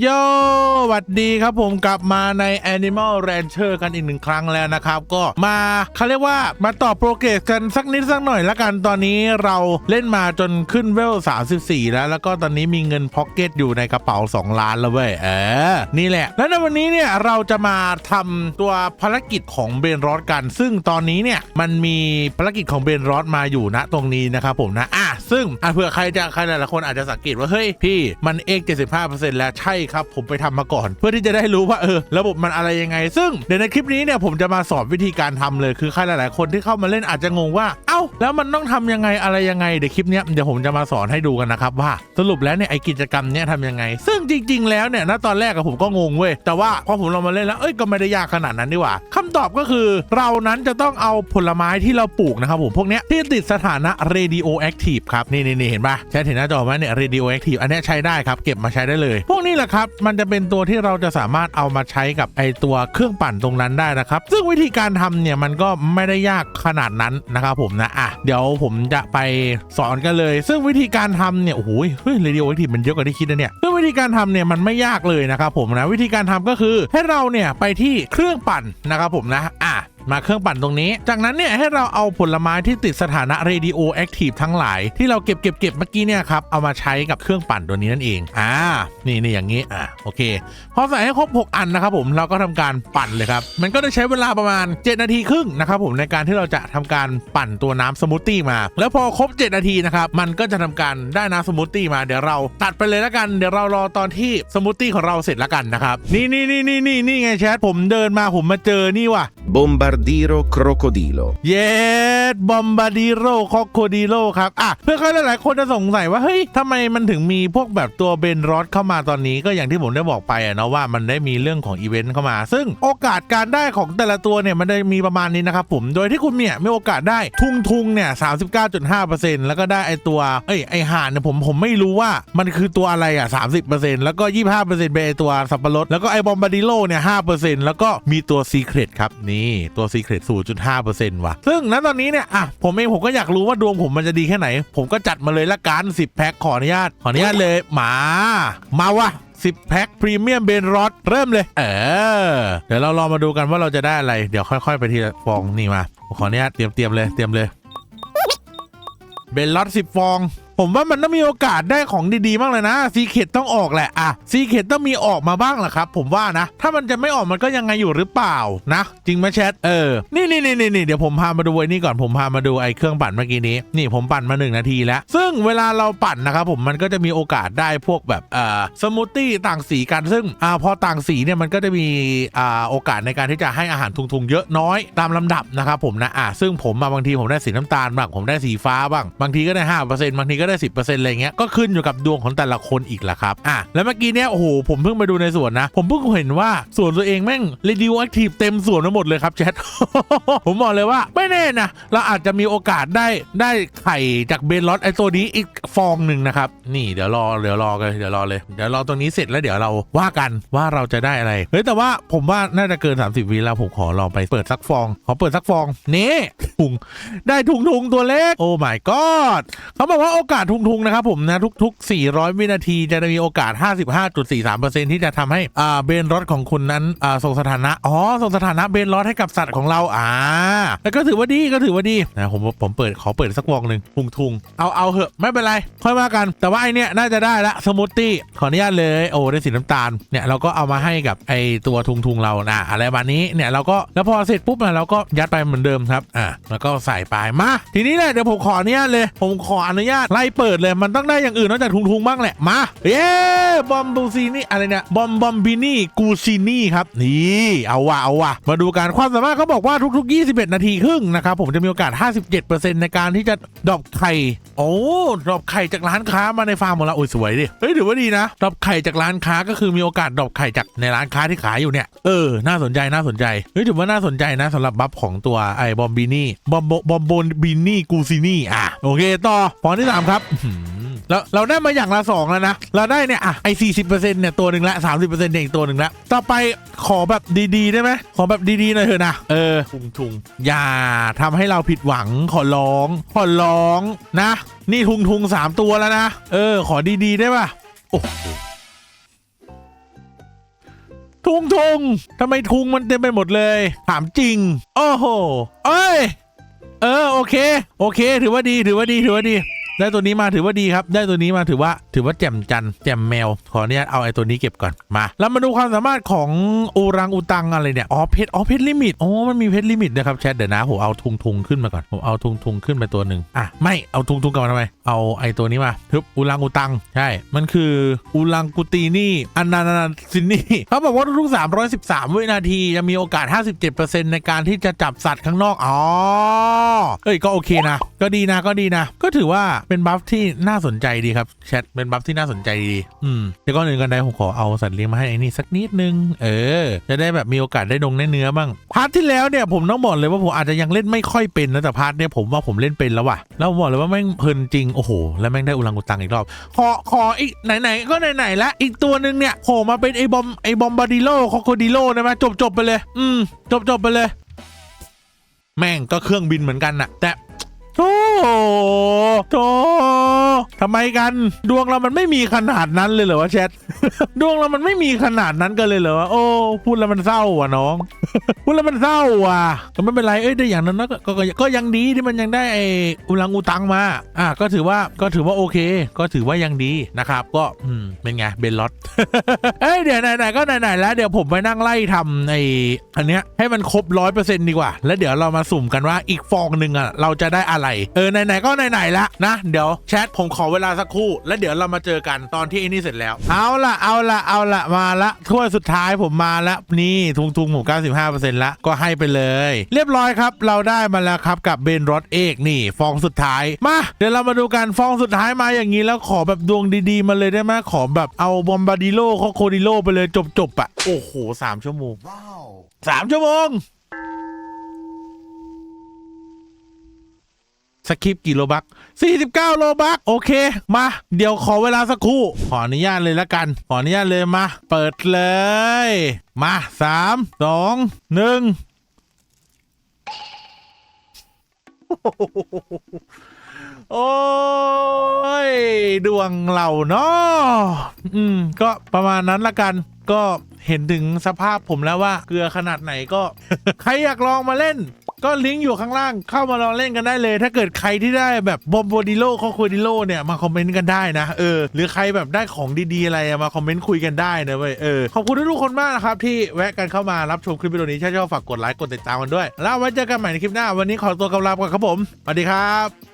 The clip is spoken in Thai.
โยหวัดดีครับผมกลับมาใน Animal Rancher กันอีกหนึ่งครั้งแล้วนะครับ ก็มาเขาเรียกว่ามาต่อโปรเกรสกันสักนิดสักหน่อยละกันตอนนี้เราเล่นมาจนขึ้นเวล 34 แล้ว แล้วก็ตอนนี้มีเงินพ็อกเก็ตอยู่ในกระเป๋า 2 ล้านแล้วเว้ยเออนี่แหละ แล้วในวันนี้เนี่ยเราจะมาทำตัวภารกิจของเบนรอดกัน ซึ่งตอนนี้เนี่ยมันมีภารกิจของเบนรอดมาอยู่ณตรงนี้นะครับผมนะอะซึ่งอะเผื่อใครจะใครหลายๆคนอาจจะสังเกตว่าเฮ้ยพี่มันเอ็ก75%แล้วใช่ครับ ผมไปทำมาก่อน เพื่อที่จะได้รู้ว่าเออระบบมันอะไรยังไง ซึ่งเดี๋ยวในคลิปนี้เนี่ยผมจะมาสอนวิธีการทำเลยคือใครหลาย ๆ คนที่เข้ามาเล่นอาจจะงงว่าเอ้าแล้วมันต้องทำยังไงอะไรยังไงเดี๋ยวคลิปเนี้ยเดี๋ยวผมจะมาสอนให้ดูกันนะครับว่าสรุปแล้วเนี่ยไอกิจกรรมเนี้ยทำยังไง ซึ่งจริง ๆ แล้วเนี่ยณตอนแรกอะผมก็งงเว้ยแต่ว่าพอผมลองมาเล่นแล้วเอ้ยก็ไม่ได้ยากขนาดนั้นดีกว่าคำตอบก็คือเรานั้นจะต้องเอาผลไม้ที่เราปลูกนะครับผมพวกเนี้ยที่ติดสถานะ radioactive ครับนี่นี่นี่เห็นปะแชทเห็นหน้าจอไหมเนี่ย radioactive อันนี้ใช้ได้ครับเก็บมาใช้ได้เลย พวกนี้แหละครับ มันจะเป็นตัวที่เราจะสามารถเอามาใช้กับไอตัวเครื่องปั่นตรงนั้นได้นะครับ ซึ่งวิธีการทำเนี่ยมันก็ไม่ได้ยากขนาดนั้นนะครับผมนะอะเดี๋ยวผมจะไปสอนกันเลย ซึ่งวิธีการทำเนี่ยโอ้โหเฮ้ย radioactive มันเยอะกว่าที่คิดนะเนี่ยซึ่งวิธีการทำเนี่ยมันไม่ยากเลยนะครับผมนะวิธีการทำก็คือให้เราเนี่ยไปที่เครื่องปั่นนะครับผมนะอะ มาเครื่องปั่นตรงนี้ จากนั้นเนี่ยให้เราเอาผลไม้ที่ติดสถานะ radio active ทั้งหลาย ที่เราเก็บเก็บเก็บเมื่อกี้เนี่ยครับเอามาใช้กับเครื่องปั่นตัวนี้นั่นเอง อ่า นี่นี่อย่างนี้ อ่าโอเค พอใส่ให้ครบ 6 อันนะครับผม เราก็ทำการปั่นเลยครับ มันก็จะใช้เวลาประมาณ 7 นาทีครึ่งนะครับผมในการที่เราจะทำการปั่นตัวน้ำสมูทตี้มา แล้วพอครบ 7 นาทีนะครับ มันก็จะทำการได้น้ำสมูทตี้มา เดี๋ยวเราตัดไปเลยแล้วกัน เดี๋ยวเรารอตอนที่สมูทตี้ของเราเสร็จแล้วกันนะครับ นี่นี่นี่นี่นี่นี่ไงแชทผมเดินมาผมมาเจอนี่ว่ะ Bombardiro crocodilo. เยสบอมบาดิโรคอโคดิโลครับอะเพื่อใครหลายๆคนจะสงสัยว่าเฮ้ยทำไมมันถึงมีพวกแบบตัวเบนรอดเข้ามาตอนนี้ก็อย่างที่ผมได้บอกไปอะเนาะว่ามันได้มีเรื่องของอีเวนต์เข้ามา ซึ่งโอกาสการได้ของแต่ละตัวเนี่ยมันได้มีประมาณนี้นะครับผมโดยที่คุณเนี่ยมีโอกาสได้ทุงทุงๆเนี่ย39.5%แล้วก็ได้ไอตัวเอ้ยไอห่านเนี่ยผมผมไม่รู้ว่ามันคือตัวอะไรอะ่ะ30%แล้วก็25%เป็นไอตัวสับปะรดแล้วก็ไอบอมบาดิโลเนี่ย5%แล้วก็มีตัวซีเครตครับนี่ตัวซีเครต0.5%ว่ะ ซึ่งณตอนนี้เนี่ย อะ ผมเองผมก็อยากรู้ว่าดวงผมมันจะดีแค่ไหน ผมก็จัดมาเลยละกัน 10 แพ็คขออนุญาต ขออนุญาตเลย หมา มาวะ10 แพ็คพรีเมียมเบนรอดเริ่มเลย เออ เดี๋ยวเราลองมาดูกันว่าเราจะได้อะไร เดี๋ยวค่อย ๆ ไปทีละฟองนี่มา ขออนุญาตเตรียมเตรียมเลย เตรียมเลย เบนล็อตสิบฟอง ผมว่ามันต้องมีโอกาสได้ของดีๆบ้างเลยนะซีเคตต้องออกแหละอะซีเคตต้องมีออกมาบ้างแหละครับ ผมว่านะ ถ้ามันจะไม่ออกมันก็ยังไงอยู่หรือเปล่านะ จริงไหมแชทเออนี่นี่นี่นี่เดี๋ยวผมพามาดูไอ้นี่ก่อนผมพามาดูไอ้เครื่องปั่นเมื่อกี้นี้นี่ผมปั่นมา 1 นาทีแล้ว ซึ่งเวลาเราปั่นนะครับผมมันก็จะมีโอกาสได้พวกแบบเอ่อสมูทตี้ต่างสีกันซึ่งอ่าพอต่างสีเนี่ยมันก็จะมีอ่าโอกาสในการที่จะให้อาหารทุงๆ เยอะน้อยตามลำดับนะครับผมนะอะซึ่งผมมาบางทีผมได้สีน้ำตาลบ้างผมได้สีฟ้าบ้างบางทีก็ได้ห้าเปอร์เซ็นต์บางทีก็ได้สิบเปอร์เซ็นต์อะไรเงี้ยก็ขึ้นอยู่กับดวงของแต่ละคนอีกแหละครับอะแล้วเมื่อกี้เนี่ยโอ้โหผมเพิ่งไปดูในสวนนะ ผมเพิ่งเห็นว่าสวนตัวเองแม่งเรดิโอแอคทีฟเต็มสวนไปหมดเลยครับแชทผมบอกเลยว่าไม่แน่นะเราอาจจะมีโอกาสได้ได้ไข่จากเบนลอตไอตัวนี้อีกฟองหนึ่งนะครับนี่เดี๋ยวรอเดี๋ยวรอกันเดี๋ยวรอเลยเดี๋ยวรอตรงนี้เสร็จแล้วเดี๋ยวเราว่ากันว่าเราจะได้อะไรเฮ้ยแต่ว่าผมว่าน่าจะเกิน 30วิแล้วผมขอลองไปเปิดสักฟองขอเปิดสักฟองนี่ถุงได้ถุงถุงตัวเล็กโอ้ my god เขาบอกว่าโอกาสทุงทุงๆนะครับผมนะทุก ๆ 400 วินาทีจะมีโอกาส 55.43%ที่จะทำให้อ่าเบนรถของคุณนั้นอ่าส่งสถานะอ๋อส่งสถานะเบนรถให้กับสัตว์ของเราอ่าแล้วก็ถือว่าดีก็ถือว่าดีนะผมผมเปิดขอเปิดสักวงหนึ่งทุงทุงๆเอาเอาเหอะไม่เป็นไร ค่อยมากัน แต่ว่าไอเนี้ยน่าจะได้ละสมูทตี้ขออนุญาตเลยโอ้ได้สีน้ำตาลเนี่ยเราก็เอามาให้กับไอตัวทุงทุงๆเรานะอะไรแบบนี้เนี่ยเราก็แล้วพอเสร็จปุ๊บนะเราก็ยัดไปเหมือนเดิมครับอ่าแล้วก็ใส่ไปมาทีนี้แหละเดี๋ยวผมขออนุญาตเลย ผมขออนุญาตไล่เปิดเลยมันต้องได้อย่างอื่นนอกจากทุงทุงๆบ้างแหละมาเย้บอมบูซีนี่อะไรเนี่ยบอมบอมบินี่กูซินี่ครับนี่เอาว่ะเอาว่ะมาดูการความสามารถเขาบอกว่าทุกๆ 21 นาทีครึ่งนะครับผมจะมีโอกาส 57%ในการที่จะดรอปไข่โอ้ดรอปไข่จากร้านค้ามาในฟาร์มของเราโอ้ยสวยดิเฮ้ยถือว่าดีนะดรอปไข่จากร้านค้าก็คือมีโอกาสดรอปไข่จากในร้านค้าที่ขายอยู่เนี่ยเออน่าสนใจน่าสนใจเฮ้ยถือว่าน่าสนใจนะสำหรับบัฟของตัวไอ้บอมบินี่บอมบอมบอนบินี่กูซินี่อะโอเคต่อฟอนที่สามครับอื้อหือแล้วเราได้มาอย่างละสองแล้วนะ เราได้เนี่ยอะไอ้สี่สิบเปอร์เซ็นต์เนี่ยตัวหนึ่งละสามสิบเปอร์เซ็นต์อีกตัวหนึ่งละต่อไปขอแบบดีๆได้ไหมขอแบบดีๆหน่อยเถอะนะเออทุงทุงๆอย่าทำให้เราผิดหวังขอร้อง ขอร้องนะ นี่ทุงทุงๆสามตัวแล้วนะ เออ ขอดีๆได้ป่ะโอ้โหทุงทุงทำไมทุงมันเต็มไปหมดเลย ถามจริง โอ้โห เอ้ย เออ โอเค โอเค ถือว่าดี ถือว่าดี ถือว่าดี ได้ตัวนี้มาถือว่าดีครับ ได้ตัวนี้มาถือว่าถือว่าแจ่มจันแจ่มแมว ขออนุญาตเอาไอ้ตัวนี้เก็บก่อนมา แล้วมาดูความสามารถของอูรังอูตังอะไรเนี่ยอ๋อเพชรอ๋อเพชรลิมิตอ๋อมันมีเพชรลิมิตนะครับแชทเดี๋ยวนะผมเอาทุงทุงขึ้นมาก่อนผมเอาทุงทุงขึ้นไปตัวหนึ่งอะไม่เอาทุงทุงกลับมาทำไมเอาไอ้ตัวนี้มาทึบอูรังอูตังใช่มันคืออูรังกูตีนี่อันนานาซินนี่เขาบอกว่าทุกๆ313 วินาทีจะมีโอกาส 57%ในการที่จะจับสัตว์ข้างนอกอ๋อเอ้ยก็โอเคนะ ก็ดีนะก็ดีนะ ก็ถือว่าเป็นบัฟที่น่าสนใจดีครับแชทเป็นบัฟที่น่าสนใจดีอืมเดี๋ยวก่อนอื่นกันใดผมขอเอาสัตว์เลี้ยงมาให้ไอ้นี่สักนิดนึงเออ จะได้แบบมีโอกาสได้ดงได้เนื้อบ้างพาร์ทที่แล้วเนี่ยผมต้องบอกเลยว่าผมอาจจะยังเล่นไม่ค่อยเป็นนะแต่พาร์ทเนี่ยผมว่าผมเล่นเป็นแล้วว่ะแล้วผมบอกเลยว่าแม่งเพลินจริงโอ้โหแล้วแม่งได้อุลังอุตังอีกรอบขอขออีกไหนๆก็ไหนๆล้วอีกตัวหนึ่งเนี่ยโผล่มาเป็นไอ้บอมไอ้บอมบาดิโลคอโคดิโลได้ไหมจบจบไปเลย อืมจบจบไปเลย แม่งก็เครื่องบินเหมือนกันน่ะ แต่ โธ่โธ่ทำไมกันดวงเรามันไม่มีขนาดนั้นเลยเหรอวะแชท ดวงเรามันไม่มีขนาดนั้นกันเลยเหรอวะโอ้พูดแล้วมันเศร้าอะน้อง พูดแล้วมันเศร้าอะก็ไม่เป็นไรเอ้ยได้อย่างนั้นนะก็ก็ยังดีที่มันยังได้ไอ้อุลังอุตังมาอะก็ถือว่าก็ถือว่าโอเค ก็ถือว่ายังดีนะครับ ก็อืมเป็นไงเบนล็อตเอ้ยเดี๋ยวไหนๆก็ไหนๆแล้วเดี๋ยวผมไปนั่งไล่ทำในอันเนี้ยให้มันครบร้อยเปอร์เซ็นต์ดีกว่า แล้วเดี๋ยวเรามาสุ่มกันว่าอีกฟองหนึ่งอะเราจะได้อะไร เออไหนๆก็ไหนๆละนะ เดี๋ยวแชทผมขอเวลาสักครู่ แล้วเดี๋ยวเรามาเจอกันตอนที่ไอ้นี่เสร็จแล้ว เอาละเอาละเอาละมาละถ้วยสุดท้ายผมมาละนี่ทุงทุงๆผม95%ละก็ให้ไปเลย เรียบร้อยครับ เราได้มาแล้วครับกับเบนรอดเอกนี่ ฟองสุดท้ายมาเดี๋ยวเรามาดูกันฟองสุดท้ายมาอย่างนี้แล้วขอแบบดวงดีๆมาเลยได้ไหมขอแบบเอาบอมบาดิโลโคโคดิโลไปเลยจบๆอะโอ้โหสามชั่วโมงสามชั่วโมง สคริปกี่โลบัก49 โลบักโอเค มา เดี๋ยวขอเวลาสักครู่ ขออนุญาตเลยละกัน ขออนุญาตเลยมา เปิดเลย มาสามสองหนึ่งโอ้ย ดวงเราเนาะอืม ก็ประมาณนั้นละกัน ก็เห็นถึงสภาพผมแล้วว่า เกลือขนาดไหนก็ ใครอยากลองมาเล่น ก็ลิงก์อยู่ข้างล่างเข้ามาลองเล่นกันได้เลย ถ้าเกิดใครที่ได้แบบบอมโบดิโลคอโคดิโลเนี่ยมาคอมเมนต์กันได้นะเออหรือใครแบบได้ของดีๆอะไรมาคอมเมนต์คุยกันได้นะเว้ยเออขอบคุณทุกคนมากนะครับที่แวะกันเข้ามารับชมคลิปวิดีโอนี้ถ้าชอบฝากกดไลค์กดติดตามกันด้วย แล้วไว้เจอกันใหม่ในคลิปหน้าวันนี้ขอตัวกำลังก่อนครับผมสวัสดีครับ